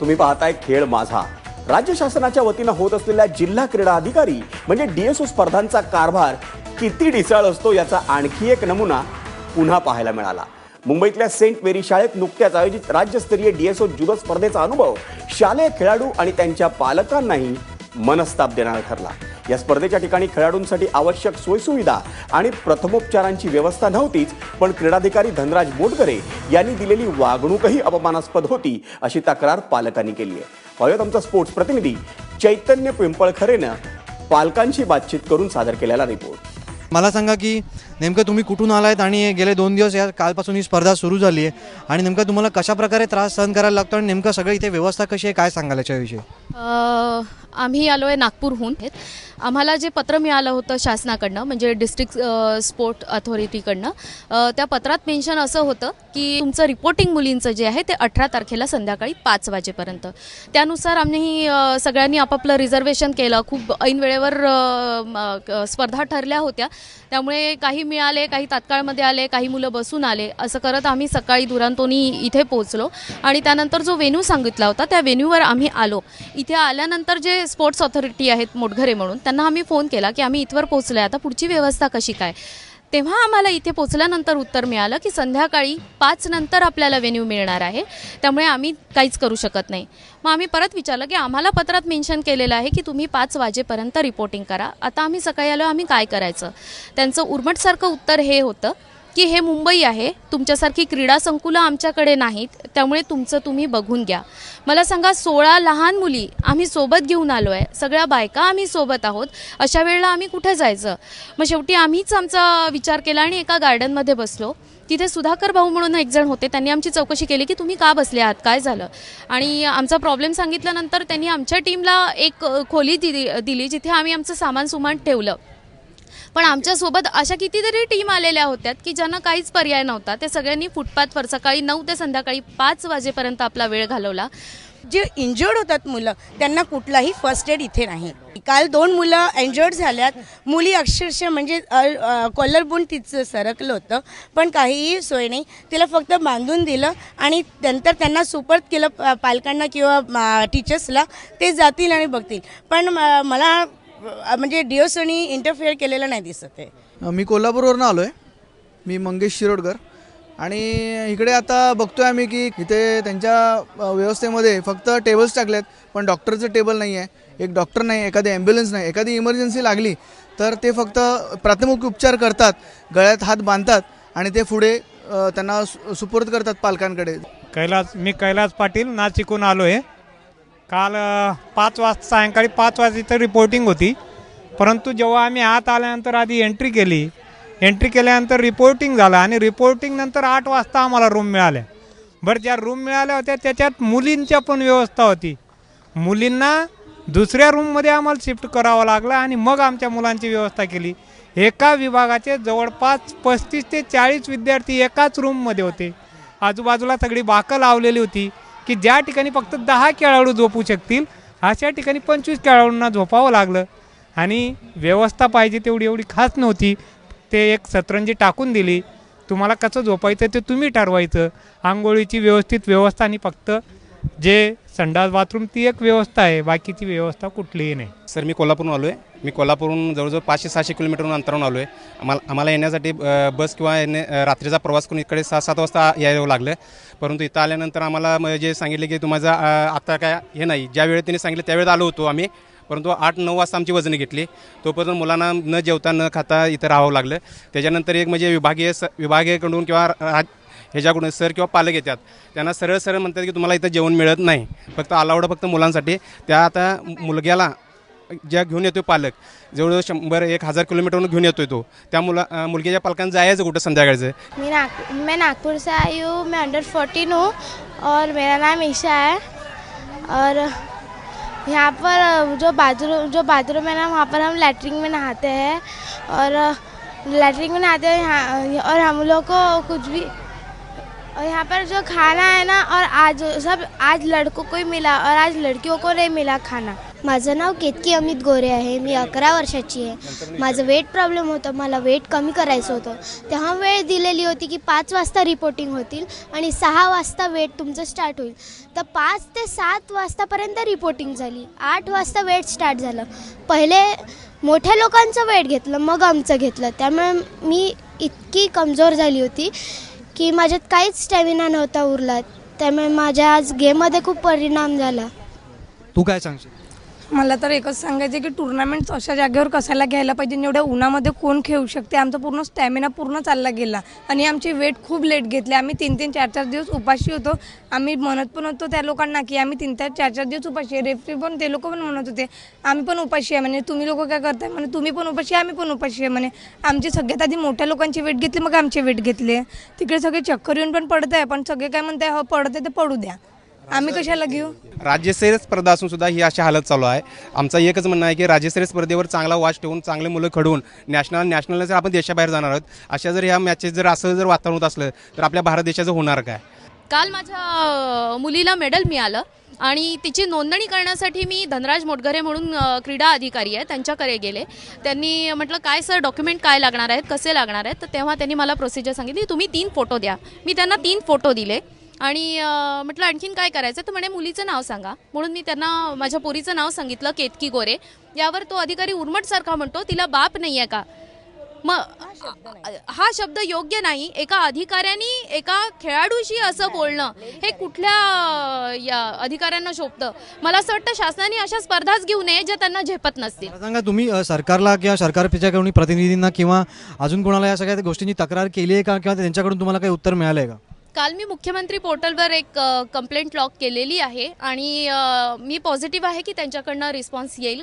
तुम्ही पाहताय खेळ माझा. राज्य शासनाच्या वतीनं होत असलेल्या जिल्हा क्रीडा अधिकारी म्हणजे डीएसओ स्पर्धांचा कारभार किती ढिसाळ असतो याचा आणखी एक नमुना पुन्हा पाहायला मिळाला. मुंबईतल्या सेंट मेरी शाळेत नुकत्याच आयोजित राज्यस्तरीय डीएसओ जुदो स्पर्धेचा अनुभव शालेय खेळाडू आणि त्यांच्या पालकांनाही मनस्ताप देणारा ठरला. या स्पर्धेच्या ठिकाणी खेळाडूंसाठी आवश्यक सोयीसुविधा आणि प्रथमोपचारांची व्यवस्था नव्हतीच पण क्रीडाधिकारी धनराज बोटकरे यांनी दिलेली वागणूकही अपमानास्पद होती अशी तक्रार पालकांनी केली आहे. पाहूयात आमचा स्पोर्ट्स प्रतिनिधी चैतन्य पिंपळखरेनं पालकांशी बातचीत करून सादर केलेला रिपोर्ट. मला सांगा की नेमकं तुम्ही कुठून आलायत आणि गेले दोन दिवस या कालपासून ही स्पर्धा सुरू झाली आहे आणि नेमकं तुम्हाला कशा प्रकारे त्रास सहन करायला लागतो आणि नेमकं सगळं इथे व्यवस्था कशी आहे काय सांगाल याच्याविषयी? अ, आम्ही आलो आहे नागपूरहून. आम्हाला जे पत्र मिळालं होतं शासनाकडनं म्हणजे डिस्ट्रिक्ट स्पोर्ट अथॉरिटीकडनं त्या पत्रात मेन्शन असं होतं की तुमचं रिपोर्टिंग मुलींचं जे आहे ते अठरा तारखेला संध्याकाळी पाच वाजेपर्यंत. त्यानुसार आम्ही सगळ्यांनी आपापलं रिझर्वेशन केलं. खूप ऐन वेळेवर स्पर्धा ठरल्या होत्या. त्यामुळे काही मिळाले काही तात्काळमध्ये आले काही मुलं बसून आले. असं करत आम्ही सकाळी दुरांतोनी इथे पोहोचलो. आणि त्यानंतर जो वेन्यू सांगितला होता त्या वेन्यूवर आम्ही आलो. इथे आल्यानंतर जे स्पोर्ट्स ऑथॉरिटी आहेत मोटघरे म्हणून त्यांना आम्ही फोन केला की आम्ही इथवर पोहोचलो आता पुढची व्यवस्था कशी काय? तेव्हा आम्हाला इथे पोचल्यानंतर उत्तर मिळालं की संध्याकाळी पाच नंतर आपल्याला वेन्यू मिळणार आहे त्यामुळे आम्ही काहीच करू शकत नाही. मग आम्ही परत विचारलं की आम्हाला पत्रात मेन्शन केलेलं आहे की तुम्ही पाच वाजेपर्यंत रिपोर्टिंग करा. आता आम्ही सकाळी आलो आम्ही काय करायचं? त्यांचं उर्मटसारखं उत्तर हे होतं की हे मुंबई आहे तुमच्यासारखी क्रीडा संकुलं आमच्याकडे नाहीत त्यामुळे तुमचं तुम्ही बघून घ्या. मला सांगा सोळा लहान मुली आम्ही सोबत घेऊन आलो आहे सगळ्या बायका आम्ही सोबत आहोत अशा वेळेला आम्ही कुठे जायचं? मग शेवटी आम्हीच आमचा विचार केला आणि एका गार्डनमध्ये बसलो. तिथे सुधाकर भाऊ म्हणून एक जण होते त्यांनी आमची चौकशी केली की तुम्ही का बसले आहात काय झालं? आणि आमचा प्रॉब्लेम सांगितल्यानंतर त्यांनी आमच्या टीमला एक खोली दिली दिली जिथे आम्ही आमचं सामान सुमान ठेवलं. पण आमच्यासोबत अशा कितीतरी टीम आलेल्या होत्या की ज्यांना काहीच पर्याय नव्हता. त्या सगळ्यांनी फुटपाथवर सकाळी नऊ ते संध्याकाळी पाच वाजेपर्यंत आपला वेळ घालवला. जे इंजर्ड होतात मुलं त्यांना कुठलाही फर्स्ट एड इथे नाही. काल दोन मुलं इंजर्ड झाल्यात. मुली अक्षरशः म्हणजे कॉलरबोन तिचं सरकलं होतं पण काहीही सोय नाही. तिला फक्त बांधून दिलं आणि नंतर त्यांना सुपर्द केलं पालकांना किंवा टीचर्सला ते जातील आणि बघतील. पण म- मला म्हणजे डिओसनी इंटरफेअर केलेलं नाही दिसत आहे. मी कोल्हापूरवरून आलो आहे मी मंगेश शिरोडकर. आणि इकडे आता बघतोय आम्ही की इथे त्यांच्या व्यवस्थेमध्ये फक्त टेबल्स टाकलेत पण डॉक्टरचं टेबल नाही आहे एक डॉक्टर नाही एखादी ॲम्ब्युलन्स नाही एखादी इमर्जन्सी लागली तर ते फक्त प्राथमिक उपचार करतात गळ्यात हात बांधतात आणि ते पुढे त्यांना सु- सुपूर्द करतात पालकांकडे. कैलास मी कैलास पाटील नाशिकहून आलो आहे काल पाच वाजता सायंकाळी पाच वाजेची रिपोर्टिंग होती. परंतु जेव्हा आम्ही आत आल्यानंतर आधी एंट्री केली एंट्री केल्यानंतर रिपोर्टिंग झालं आणि रिपोर्टिंग नंतर आठ वाजता आम्हाला रूम मिळाल्या बरं ज्या रूम मिळाल्या होत्या त्याच्यात मुलींच्या पण व्यवस्था होती. मुलींना दुसऱ्या रूममध्ये आम्हाला शिफ्ट करावं लागलं आणि मग आमच्या मुलांची व्यवस्था केली. एका विभागाचे जवळपास पस्तीस ते चाळीस विद्यार्थी एकाच रूममध्ये होते. आजूबाजूला सगळी बाकं लावलेली होती. की ज्या ठिकाणी फक्त दहा खेळाडू झोपू शकतील अशा ठिकाणी पंचवीस खेळाडूंना झोपावं लागलं. आणि व्यवस्था पाहिजे तेवढी एवढी खास नव्हती. ते एक सतरंजी टाकून दिली. तुम्हाला कसं झोपायचं ते तुम्ही ठरवायचं. आंघोळीची व्यवस्थित व्यवस्था आणि फक्त जे संडास बाथरूम ती एक व्यवस्था आहे बाकीची व्यवस्था कुठलीही नाही. सर मी कोल्हापूरहून आलो आहे मी कोल्हापूरहून जवळजवळ पाचशे सहाशे किलोमीटरहून अंतरावरून आलो आहे आम्हाला आम्हाला येण्यासाठी बस किंवा येणे रात्रीचा प्रवास करून इकडे सहा सात वाजता यावं लागलं. परंतु इथं आल्यानंतर आम्हाला म- जे सांगितले की तुम्हाला आता काय हे नाही. ज्या वेळेत त्यांनी सांगितलं त्यावेळेत आलो होतो आम्ही. परंतु आठ नऊ वाजता आमची वजनं घेतली. तोपर्यंत मुलांना न जेवता न खाता इथं राहावं लागलं. त्याच्यानंतर एक म्हणजे विभागीय स विभागीयकडून किंवा रा- ह्याच्याकडून सर किंवा पालक येतात. त्यांना सरळ सरळ म्हणतात की तुम्हाला इथं जेवण मिळत नाही. फक्त अलाउड फक्त मुलांसाठी. त्या आता मुलग्याला ज्या घेऊन येतो पालक जवळजवळ शंभर एक हजार किलोमीटरवरून घेऊन येतोय तो. त्या मुला मुलगीच्या मुलग्याच्या पालकांना जायचं कुठं संध्याकाळचं? मैं नाग मैं नागपुर से आई हूँ. मैं अंडर फोर्टीन हूँ. और मेरा नाम ईशा है. और यहाँ पर जो बाथरूम जो बाथरूम है ना वहाँ पर हम लैटरिन में नहाते हैं. और लैटरिन में नहाते हैं यहाँ और हम लोग को कुछ भी और यहाँ पर जो खाना है ना और आज सब आज लड़कों को ही मिला और आज लड़कियों को नहीं मिला खाना। माझं नाव केतकी अमित गोरे आहे मी अकरा वर्षाची आहे. माझं वेट प्रॉब्लेम होतं मला वेट कमी करायचं होतं. तेव्हा वेळ दिलेली होती की पाच वाजता रिपोर्टिंग होतील आणि सहा वाजता वेट तुमचं स्टार्ट होईल. तर पाच ते सात वाजतापर्यंत रिपोर्टिंग झाली. आठ वाजता वेट स्टार्ट झालं. पहिले मोठ्या लोकांचं वेट घेतलं मग आमचं घेतलं. त्यामुळे मी इतकी कमजोर झाली होती. की माझ्यात काहीच स्टॅमिना नव्हता उरला. त्यामुळे माझ्या आज गेममध्ये खूप परिणाम झाला. तू काय सांगशील? मला तर एकच सांगायचं की टुर्नामेंट्स अशा जागेवर कशाला घ्यायला पाहिजे? एवढ्या उन्हामध्ये कोण खेळू शकते? आमचा पूर्ण स्टॅमिना पूर्ण चालला गेला. आणि आमची वेट खूप लेट घेतले. आम्ही तीन तीन चार चार दिवस उपाशी होतो. आम्ही म्हणत पण होतो त्या लोकांना की आम्ही तीन चार चार चार दिवस उपाशी आहे. रेफरी पण ते लोक पण म्हणत होते आम्ही पण उपाशी आहे. म्हणे तुम्ही लोक काय करताय? म्हणे तुम्ही पण उपाशी आहे, आम्ही पण उपाशी आहे. म्हणे आमचे सगळ्यात आधी मोठ्या लोकांची वेट घेतली मग आमचे वेट घेतले तिकडे सगळे चक्कर येऊन पण पडत आहे पण सगळे काय म्हणताय हो पडत आहे ते पडू द्या. आम्ही कशाला घेऊ? राज्यस्तरीय स्पर्धा असून सुद्धा ही अशी हालत चालू आहे. आमचं एकच म्हणणं आहे की राज्यस्तरीय स्पर्धेवर चांगला वाच ठेवून चांगले मुलं घडवून नॅशनल नॅशनल जर आपण देशाबाहेर जाणार आहोत अशा जर ह्या मॅचेस जर असं जर वातावरण होत असलं तर आपल्या भारत देशाचं होणार काय? काल माझ्या मुलीला मेडल मिळालं आणि तिची नोंदणी करण्यासाठी मी धनराज मोटघरे म्हणून क्रीडा अधिकारी आहे त्यांच्याकडे गेले. त्यांनी म्हटलं काय सर डॉक्युमेंट काय लागणार आहेत? कसे लागणार आहेत? तर तेव्हा त्यांनी मला प्रोसिजर सांगितली तुम्ही तीन फोटो द्या. मी त्यांना तीन फोटो दिले. आणि म्हटलं आणखीन काय करायचं तर म्हणे मुलीचं नाव सांगा. म्हणून मी त्यांना माझ्या पोरीचं नाव सांगितलं केतकी गोरे. यावर तो अधिकारी उर्मटसारखा म्हणतो तिला बाप नाही आहे का? मग हा शब्द योग्य नाही. एका अधिकाऱ्यांनी एका खेळाडूशी असं बोलणं हे कुठल्या या अधिकाऱ्यांना शोभतं? मला असं वाटतं शासनाने अशा स्पर्धाच घेऊ नये ज्या त्यांना झेपत नसतील. सांगा तुम्ही अ, सरकारला किंवा सरकारच्या कोणी प्रतिनिधींना किंवा अजून कोणाला या सगळ्या गोष्टींची तक्रार केली आहे का? किंवा त्यांच्याकडून तुम्हाला काही उत्तर मिळालं आहे का? काल मी मुख्यमंत्री पोर्टलवर एक कंप्लेंट लॉक केलेली आहे आणि मी पॉझिटिव्ह आहे की त्यांच्याकडनं रिस्पॉन्स येईल.